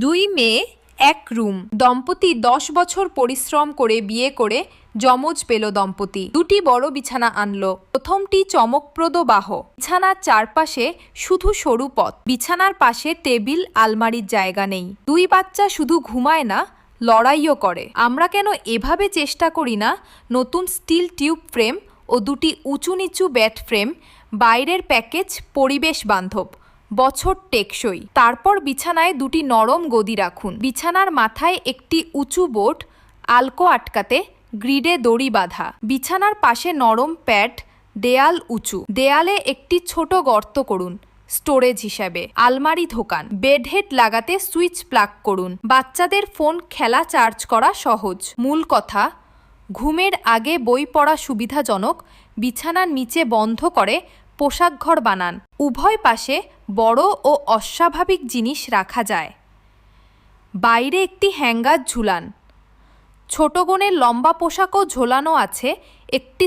দুই মেয়ে, এক রুম। দম্পতি দশ বছর পরিশ্রম করে বিয়ে করে যমজ পেল দম্পতি। দুটি বড় বিছানা আনলো। প্রথমটি চমকপ্রদ বাহ। বিছানার চারপাশে শুধু সরু পথ। বিছানার পাশে টেবিল, আলমারির জায়গা নেই। দুই বাচ্চা শুধু ঘুমায় না, লড়াইও করে। আমরা কেন এভাবে চেষ্টা করি না? নতুন স্টিল টিউব ফ্রেম ও দুটি উঁচু নিচু ব্যাট ফ্রেম, বাইরের প্যাকেজ পরিবেশ বান্ধব। বছর টেকসই। তারপর বিছানায় দুটি নরম গদি রাখুন। বিছানার মাথায় একটি উঁচু বোট আলকো আটকাতে গ্রিডে দড়ি বাঁধা। বিছানার পাশে নরম প্যাড দেয়াল উঁচু। দেয়ালে একটি ছোট গর্ত করুন, স্টোরেজ হিসাবে। আলমারি ধোকান। বেড হেড লাগাতে সুইচ প্লাগ করুন। বাচ্চাদের ফোন খেলা চার্জ করা সহজ। মূল কথা, ঘুমের আগে বই পড়া সুবিধাজনক, বিছানার নিচে বন্ধ করে পোশাকঘর বানান। উভয় পাশে বড় ও অস্বাভাবিক জিনিস রাখা যায়। বাইরে একটি হ্যাঙ্গার ঝুলান। ছোট গোনের লম্বা পোশাকও ঝোলানো আছে, একটি